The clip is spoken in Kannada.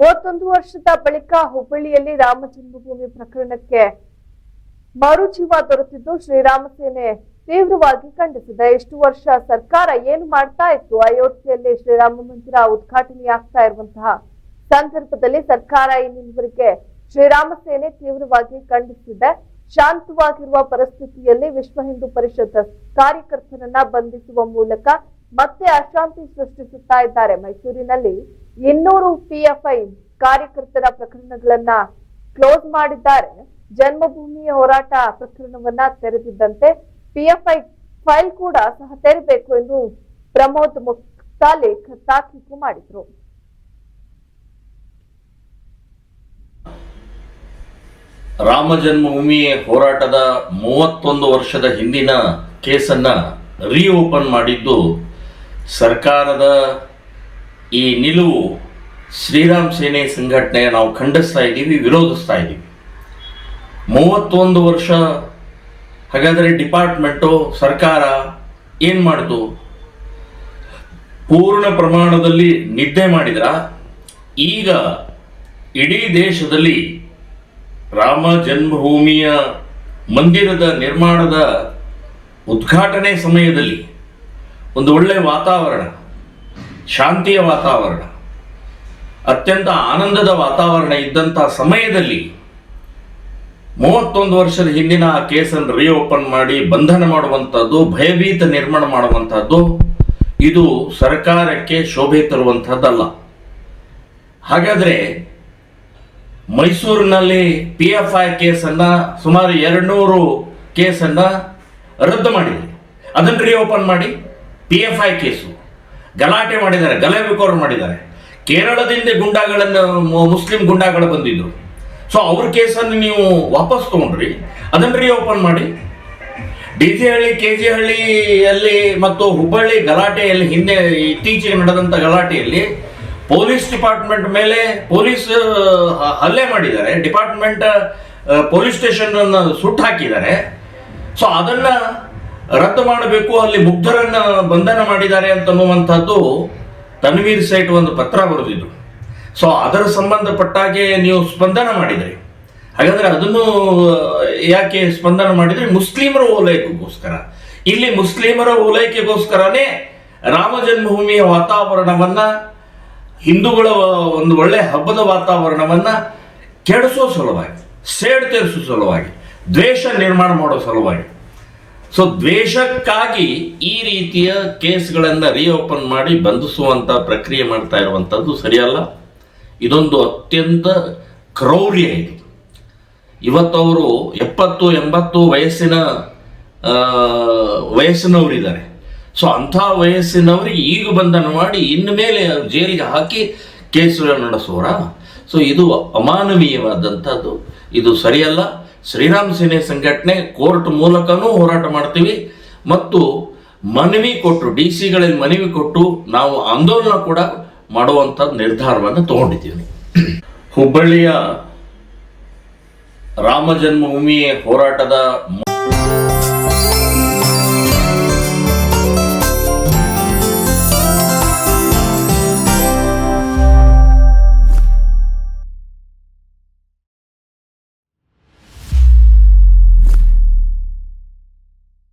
ಮೂವತ್ತೊಂದು ವರ್ಷದ ಬಳಿಕ ಹುಬ್ಬಳ್ಳಿಯಲ್ಲಿ ರಾಮ ಜನ್ಮಭೂಮಿ ಪ್ರಕರಣಕ್ಕೆ ಮರುಜೀವ ದೊರೆತಿದ್ದು ಶ್ರೀರಾಮ ಸೇನೆ ತೀವ್ರವಾಗಿ ಖಂಡಿಸಿದೆ. ಇಷ್ಟು ವರ್ಷ ಸರ್ಕಾರ ಏನು ಮಾಡ್ತಾ ಇತ್ತು? ಅಯೋಧ್ಯೆಯಲ್ಲಿ ಶ್ರೀರಾಮ ಮಂದಿರ ಉದ್ಘಾಟನೆಯಾಗ್ತಾ ಇರುವಂತಹ ಸಂದರ್ಭದಲ್ಲಿ ಸರ್ಕಾರ ಇನ್ನಿವರೆಗೆ ಶ್ರೀರಾಮ ಸೇನೆ ತೀವ್ರವಾಗಿ ಖಂಡಿಸಿದೆ. ಶಾಂತವಾಗಿರುವ ಪರಿಸ್ಥಿತಿಯಲ್ಲಿ ವಿಶ್ವ ಹಿಂದೂ ಪರಿಷತ್ ಕಾರ್ಯಕರ್ತರನ್ನ ಬಂಧಿಸುವ ಮೂಲಕ ಮತ್ತೆ ಅಶಾಂತಿ ಸೃಷ್ಟಿಸುತ್ತಾ ಇದ್ದಾರೆ. ಮೈಸೂರಿನಲ್ಲಿ ಇನ್ನೂರು ಪಿಎಫ್ಐ ಕಾರ್ಯಕರ್ತರ ಪ್ರಕರಣಗಳನ್ನ ಕ್ಲೋಸ್ ಮಾಡಿದ್ದಾರೆ. ಜನ್ಮಭೂಮಿ ಹೋರಾಟ ಪ್ರಕರಣವನ್ನ ತೆರೆದಿದ್ದಂತೆ ಪಿಎಫ್ಐ ಫೈಲ್ ಕೂಡ ಸಹ ತೆರಬೇಕು ಎಂದು ಪ್ರಮೋದ್ ಮುಕ್ತಾಲೇಖ್ ತಾಕೀತು ಮಾಡಿದ್ರು. ರಾಮ ಜನ್ಮಭೂಮಿ ಹೋರಾಟದ ಮೂವತ್ತೊಂದು ವರ್ಷದ ಹಿಂದಿನ ಕೇಸನ್ನ ರೀಓಪನ್ ಮಾಡಿದ್ದು ಸರ್ಕಾರದ ಈ ನಿಲುವು ಶ್ರೀರಾಮ್ ಸೇನೆ ಸಂಘಟನೆ ನಾವು ಖಂಡಿಸ್ತಾ ಇದ್ದೀವಿ, ವಿರೋಧಿಸ್ತಾ ಇದ್ದೀವಿ. ಮೂವತ್ತೊಂದು ವರ್ಷ ಹಾಗಾದರೆ ಡಿಪಾರ್ಟ್ಮೆಂಟು ಸರ್ಕಾರ ಏನು ಮಾಡಿತು? ಪೂರ್ಣ ಪ್ರಮಾಣದಲ್ಲಿ ನಿದ್ದೆ ಮಾಡಿದ್ರ? ಈಗ ಇಡೀ ದೇಶದಲ್ಲಿ ರಾಮ ಜನ್ಮಭೂಮಿಯ ಮಂದಿರದ ನಿರ್ಮಾಣದ ಉದ್ಘಾಟನೆ ಸಮಯದಲ್ಲಿ ಒಂದು ಒಳ್ಳೆಯ ವಾತಾವರಣ ಶಾಂತಿಯ ವಾತಾವರಣ, ಅತ್ಯಂತ ಆನಂದದ ವಾತಾವರಣ ಇದ್ದಂಥ ಸಮಯದಲ್ಲಿ ಮೂವತ್ತೊಂದು ವರ್ಷದ ಹಿಂದಿನ ಆ ಕೇಸನ್ನು ರೀಓಪನ್ ಮಾಡಿ ಬಂಧನ ಮಾಡುವಂಥದ್ದು ಭಯಭೀತ ನಿರ್ಮಾಣ ಮಾಡುವಂಥದ್ದು ಇದು ಸರ್ಕಾರಕ್ಕೆ ಶೋಭೆ ತರುವಂಥದ್ದಲ್ಲ ಹಾಗಾದರೆ ಮೈಸೂರಿನಲ್ಲಿ ಪಿ ಎಫ್ ಐ ಕೇಸನ್ನು ಸುಮಾರು ಎರಡುನೂರು ಕೇಸನ್ನು ರದ್ದು ಮಾಡಿದೆ. ಅದನ್ನು ರೀಓಪನ್ ಮಾಡಿ ಪಿ ಎಫ್ ಐ ಕೇಸು. ಗಲಾಟೆ ಮಾಡಿದ್ದಾರೆ ಗಲಭೆ ಬಿಕೋರ್ ಮಾಡಿದ್ದಾರೆ. ಕೇರಳದಿಂದ ಗುಂಡಾಗಳನ್ನು ಮುಸ್ಲಿಂ ಗುಂಡಾಗಳು ಬಂದಿದ್ದರು ಸೊ ಅವ್ರ ಕೇಸನ್ನು ನೀವು ವಾಪಸ್ ತಗೊಂಡ್ರಿ, ಅದನ್ನು ರೀಓಪನ್ ಮಾಡಿ. D G Halli K G ಹಳ್ಳಿಯಲ್ಲಿ ಮತ್ತು ಹುಬ್ಬಳ್ಳಿ ಗಲಾಟೆಯಲ್ಲಿ ಹಿಂದೆ, ಇತ್ತೀಚೆಗೆ ನಡೆದಂಥ ಗಲಾಟೆಯಲ್ಲಿ ಪೊಲೀಸ್ ಡಿಪಾರ್ಟ್ಮೆಂಟ್ ಮೇಲೆ ಪೊಲೀಸ್ ಹಲ್ಲೆ ಮಾಡಿದ್ದಾರೆ. ಡಿಪಾರ್ಟ್ಮೆಂಟ್ ಪೊಲೀಸ್ ಸ್ಟೇಷನ್ ಸುಟ್ಟು ಹಾಕಿದ್ದಾರೆ. ಸೊ ಅದನ್ನ ರದ್ದು ಮಾಡಬೇಕು, ಅಲ್ಲಿ ಮುಗ್ಧರನ್ನ ಬಂಧನ ಮಾಡಿದ್ದಾರೆ ಅಂತನ್ನುವಂಥದ್ದು ತನ್ವೀರ್ ಸೇಠ್ ಒಂದು ಪತ್ರ ಬರೆದಿದ್ರು ಸೊ ಅದರ ಸಂಬಂಧಪಟ್ಟಾಗೆ ನೀವು ಸ್ಪಂದನ ಮಾಡಿದ್ರಿ. ಹಾಗಾದ್ರೆ ಅದನ್ನು, ಯಾಕೆ ಸ್ಪಂದನ ಮಾಡಿದ್ರೆ? ಮುಸ್ಲಿಮರ ಓಲೈಕೆಗೋಸ್ಕರ. ಇಲ್ಲಿ ಮುಸ್ಲಿಮರ ಓಲೈಕೆಗೋಸ್ಕರನೇ ರಾಮ ಜನ್ಮಭೂಮಿಯ ವಾತಾವರಣವನ್ನ, ಹಿಂದೂಗಳ ಒಂದು ಒಳ್ಳೆ ಹಬ್ಬದ ವಾತಾವರಣವನ್ನ ಕೆಡಿಸೋ ಸಲುವಾಗಿ, ಸೇಡ್ ತೀರಿಸೋ ಸಲುವಾಗಿ, ದ್ವೇಷ ನಿರ್ಮಾಣ ಮಾಡೋ ಸಲುವಾಗಿ ಸೊ ದ್ವೇಷಕ್ಕಾಗಿ ಈ ರೀತಿಯ ಕೇಸ್ಗಳನ್ನು ರೀಓಪನ್ ಮಾಡಿ ಬಂಧಿಸುವಂಥ ಪ್ರಕ್ರಿಯೆ ಮಾಡ್ತಾ ಇರುವಂಥದ್ದು ಸರಿಯಲ್ಲ. ಇದೊಂದು ಅತ್ಯಂತ ಕ್ರೌರ್ಯ ಇದು. ಇವತ್ತವರು ಎಪ್ಪತ್ತು, ಎಂಬತ್ತು ವಯಸ್ಸಿನ ವಯಸ್ಸಿನವರಿದ್ದಾರೆ. ಸೊ ಅಂಥ ವಯಸ್ಸಿನವರಿಗೆ ಈಗ ಬಂಧನ ಮಾಡಿ ಇನ್ನು ಮೇಲೆ ಜೈಲಿಗೆ ಹಾಕಿ ಕೇಸುಗಳನ್ನು ನಡೆಸೋರ? ಸೊ ಇದು ಅಮಾನವೀಯವಾದಂಥದ್ದು. ಇದು ಸರಿಯಲ್ಲ. ಶ್ರೀರಾಮ್ ಸೇನೆ ಸಂಘಟನೆ ಕೋರ್ಟ್ ಮೂಲಕನೂ ಹೋರಾಟ ಮಾಡ್ತೀವಿ. ಮತ್ತು ಮನವಿ ಕೊಟ್ಟು ಡಿ ಸಿಗಳಲ್ಲಿ ಮನವಿ ಕೊಟ್ಟು ನಾವು ಆಂದೋಲನ ಕೂಡ ಮಾಡುವಂಥ ನಿರ್ಧಾರವನ್ನು ತಗೊಂಡಿದ್ದೀವಿ ಹುಬ್ಬಳ್ಳಿಯ ರಾಮ ಜನ್ಮಭೂಮಿ ಹೋರಾಟದ